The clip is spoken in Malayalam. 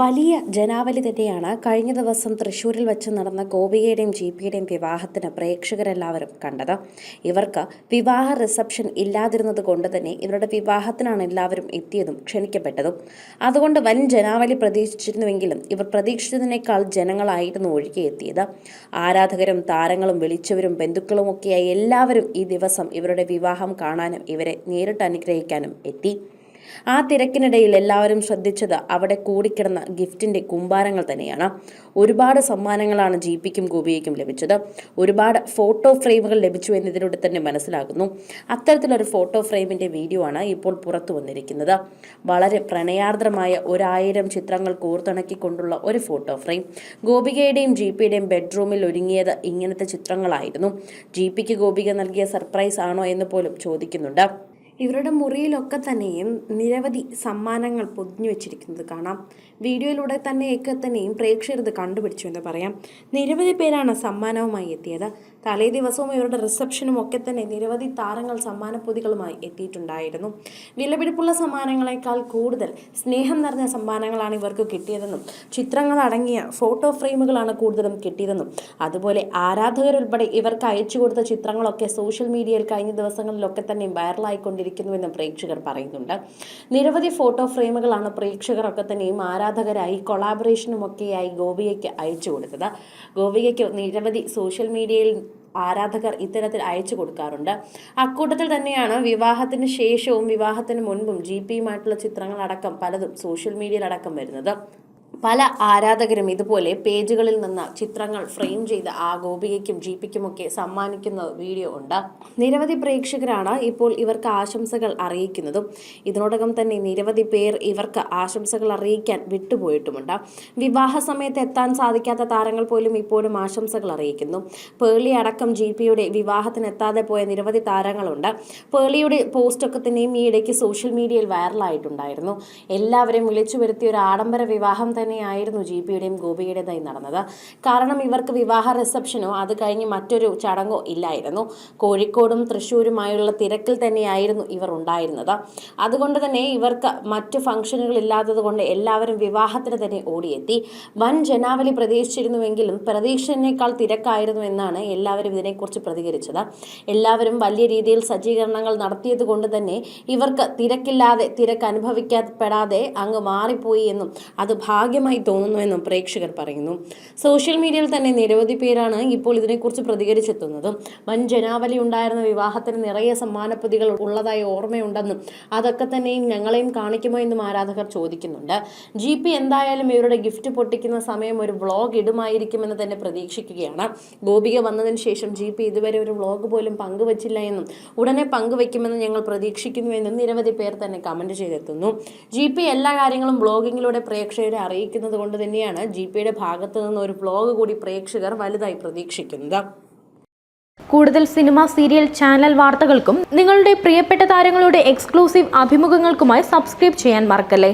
വലിയ ജനാവലി തന്നെയാണ് കഴിഞ്ഞ ദിവസം തൃശ്ശൂരിൽ വെച്ച് നടന്ന ഗോപികയുടെയും ജി പിയുടെയും വിവാഹത്തിന് പ്രേക്ഷകരെല്ലാവരും കണ്ടത്. ഇവർക്ക് വിവാഹ റിസപ്ഷൻ ഇല്ലാതിരുന്നത് കൊണ്ട് തന്നെ ഇവരുടെ വിവാഹത്തിനാണ് എല്ലാവരും എത്തിയതും ക്ഷണിക്കപ്പെട്ടതും. അതുകൊണ്ട് വൻ ജനാവലി പ്രതീക്ഷിച്ചിരുന്നുവെങ്കിലും ഇവർ പ്രതീക്ഷിച്ചതിനേക്കാൾ ജനങ്ങളായിരുന്നു ഒഴുകി എത്തിയത്. ആരാധകരും താരങ്ങളും വിളിച്ചവരും ബന്ധുക്കളുമൊക്കെയായി എല്ലാവരും ഈ ദിവസം ഇവരുടെ വിവാഹം കാണാനും ഇവരെ നേരിട്ട് അനുഗ്രഹിക്കാനും എത്തി. ആ തിരക്കിനിടയിൽ എല്ലാവരും ശ്രദ്ധിച്ചത് അവിടെ കൂടിക്കിടന്ന ഗിഫ്റ്റിന്റെ കുമ്പാരങ്ങൾ തന്നെയാണ്. ഒരുപാട് സമ്മാനങ്ങളാണ് ജി പിക്കും ഗോപിയയ്ക്കും ലഭിച്ചത്. ഒരുപാട് ഫോട്ടോ ഫ്രെയിമുകൾ ലഭിച്ചു എന്നതിലൂടെ തന്നെ മനസ്സിലാകുന്നു. അത്തരത്തിലൊരു ഫോട്ടോ ഫ്രെയിമിന്റെ വീഡിയോ ആണ് ഇപ്പോൾ പുറത്തു വന്നിരിക്കുന്നത്. വളരെ പ്രണയാർദ്രമായ ഒരായിരം ചിത്രങ്ങൾ കോർത്തിണക്കിക്കൊണ്ടുള്ള ഒരു ഫോട്ടോ ഫ്രെയിം. ഗോപികയുടെയും ജി പിയുടെയും ബെഡ്റൂമിൽ ഒരുങ്ങിയത് ഇങ്ങനത്തെ ചിത്രങ്ങളായിരുന്നു. ജി പിക്ക് ഗോപിക നൽകിയ സർപ്രൈസ് ആണോ എന്ന് പോലും ചോദിക്കുന്നുണ്ട്. ഇവരുടെ മുറിയിലൊക്കെ തന്നെയും നിരവധി സമ്മാനങ്ങൾ പൊതിഞ്ഞു വെച്ചിരിക്കുന്നത് കാണാം. വീഡിയോയിലൂടെ തന്നെയൊക്കെ തന്നെയും പ്രേക്ഷകർ ഇത് കണ്ടുപിടിച്ചു എന്ന് പറയാം. നിരവധി പേരാണ് സമ്മാനവുമായി എത്തിയത്. തലേ ദിവസവും ഇവരുടെ റിസപ്ഷനും ഒക്കെ തന്നെ നിരവധി താരങ്ങൾ സമ്മാനപ്പൊതികളുമായി എത്തിയിട്ടുണ്ടായിരുന്നു. വിലപിടിപ്പുള്ള സമ്മാനങ്ങളെക്കാൾ കൂടുതൽ സ്നേഹം നിറഞ്ഞ സമ്മാനങ്ങളാണ് ഇവർക്ക് കിട്ടിയതെന്നും ചിത്രങ്ങൾ അടങ്ങിയ ഫോട്ടോ ഫ്രെയിമുകളാണ് കൂടുതലും കിട്ടിയതെന്നും അതുപോലെ ആരാധകരുൾപ്പെടെ ഇവർക്ക് അയച്ചു കൊടുത്ത ചിത്രങ്ങളൊക്കെ സോഷ്യൽ മീഡിയയിൽ കഴിഞ്ഞ ദിവസങ്ങളിലൊക്കെ തന്നെ വൈറലായിക്കൊണ്ടിരിക്കുന്നുവെന്നും പ്രേക്ഷകർ പറയുന്നുണ്ട്. നിരവധി ഫോട്ടോ ഫ്രെയിമുകളാണ് പ്രേക്ഷകരൊക്കെ തന്നെയും ആരാധകരായി കൊളാബറേഷനുമൊക്കെയായി ഗോപികയ്ക്ക് അയച്ചു കൊടുത്തത്. ഗോപികയ്ക്ക് നിരവധി സോഷ്യൽ മീഡിയയിൽ ആരാധകർ ഇത്തരത്തിൽ അയച്ചു കൊടുക്കാറുണ്ട്. അക്കൂട്ടത്തിൽ തന്നെയാണ് വിവാഹത്തിന് ശേഷവും വിവാഹത്തിന് മുൻപും ജി പിയുമായിട്ടുള്ള ചിത്രങ്ങളടക്കം പലതും സോഷ്യൽ മീഡിയയിലടക്കം വരുന്നത്. പല ആരാധകരും ഇതുപോലെ പേജുകളിൽ നിന്ന് ചിത്രങ്ങൾ ഫ്രെയിം ചെയ്ത് ആ ഗോപികയ്ക്കും ജീപ്പിക്കുമൊക്കെ പിക്കുമൊക്കെ സമ്മാനിക്കുന്ന വീഡിയോ ഉണ്ട്. നിരവധി പ്രേക്ഷകരാണ് ഇപ്പോൾ ഇവർക്ക് ആശംസകൾ അറിയിക്കുന്നതും. ഇതിനോടകം തന്നെ നിരവധി പേർ ഇവർക്ക് ആശംസകൾ അറിയിക്കാൻ വിട്ടുപോയിട്ടുമുണ്ട്. വിവാഹ സമയത്ത് എത്താൻ സാധിക്കാത്ത താരങ്ങൾ പോലും ഇപ്പോഴും ആശംസകൾ അറിയിക്കുന്നു. പേളി അടക്കം ജി പിയുടെ വിവാഹത്തിന് എത്താതെ പോയ നിരവധി താരങ്ങളുണ്ട്. പേളിയുടെ പോസ്റ്റൊക്കെ തന്നെയും ഈ ഇടയ്ക്ക് സോഷ്യൽ മീഡിയയിൽ വൈറലായിട്ടുണ്ടായിരുന്നു. എല്ലാവരെയും വിളിച്ചു വരുത്തിയ ഒരു ആഡംബര വിവാഹം തന്നെയായിരുന്നു ജി പിയുടെയും ഗോപിയുടേതായി നടന്നത്. കാരണം ഇവർക്ക് വിവാഹ റിസപ്ഷനോ അത് കഴിഞ്ഞ് മറ്റൊരു ചടങ്ങോ ഇല്ലായിരുന്നു. കോഴിക്കോടും തൃശ്ശൂരുമായുള്ള തിരക്കിൽ തന്നെയായിരുന്നു ഇവർ ഉണ്ടായിരുന്നത്. അതുകൊണ്ട് തന്നെ ഇവർക്ക് മറ്റു ഫംഗ്ഷനുകൾ ഇല്ലാത്തത് കൊണ്ട് എല്ലാവരും വിവാഹത്തിന് തന്നെ ഓടിയെത്തി. വൻ ജനാവലി പ്രതീക്ഷിച്ചിരുന്നുവെങ്കിലും പ്രതീക്ഷനേക്കാൾ തിരക്കായിരുന്നു എന്നാണ് എല്ലാവരും ഇതിനെക്കുറിച്ച് പ്രതികരിച്ചത്. എല്ലാവരും വലിയ രീതിയിൽ സജ്ജീകരണങ്ങൾ നടത്തിയത് കൊണ്ട് തന്നെ ഇവർക്ക് തിരക്കില്ലാതെ തിരക്ക് അനുഭവിക്കപ്പെടാതെ അങ്ങ് മാറിപ്പോയി എന്നും അത് ഭാഗ്യമായി തോന്നുന്നുവെന്നും പ്രേക്ഷകർ പറയുന്നു. സോഷ്യൽ മീഡിയയിൽ തന്നെ നിരവധി പേരാണ് ഇപ്പോൾ ഇതിനെക്കുറിച്ച് പ്രതികരിച്ചെത്തുന്നത്. വൻ ജനാവലി ഉണ്ടായിരുന്ന വിവാഹത്തിന് നിറയെ സമ്മാനപ്പൊതികൾ ഉള്ളതായി ഓർമ്മയുണ്ടെന്നും അതൊക്കെ തന്നെയും ഞങ്ങളെയും കാണിക്കുമോ എന്നും ആരാധകർ ചോദിക്കുന്നുണ്ട്. ജി പി എന്തായാലും ഇവരുടെ ഗിഫ്റ്റ് പൊട്ടിക്കുന്ന സമയം ഒരു വ്ളോഗ് ഇടുമായിരിക്കുമെന്ന് തന്നെ പ്രതീക്ഷിക്കുകയാണ്. ഗോപിക വന്നതിന് ശേഷം ജി പി ഇതുവരെ ഒരു വ്ളോഗ് പോലും പങ്കുവച്ചില്ല എന്നും ഉടനെ പങ്കുവെക്കുമെന്ന് ഞങ്ങൾ പ്രതീക്ഷിക്കുന്നു പ്രതീക്ഷിക്കുന്നുവെന്നും നിരവധി പേർ തന്നെ കമന്റ് ചെയ്തെത്തുന്നു. ജി പി എല്ലാ കാര്യങ്ങളും ബ്ലോഗിങ്ങിലൂടെ പ്രേക്ഷകരെ അറിയിക്കുന്നത് കൊണ്ട് തന്നെയാണ് ജി പിയുടെ ഭാഗത്തു നിന്ന് ഒരു വ്ലോഗ് കൂടി പ്രേക്ഷകർ വലുതായി പ്രതീക്ഷിക്കുന്നത്. കൂടുതൽ സിനിമ സീരിയൽ ചാനൽ വാർത്തകൾക്കും നിങ്ങളുടെ പ്രിയപ്പെട്ട താരങ്ങളുടെ എക്സ്ക്ലൂസീവ് അഭിമുഖങ്ങൾക്കുമായി സബ്സ്ക്രൈബ് ചെയ്യാൻ മറക്കല്ലേ?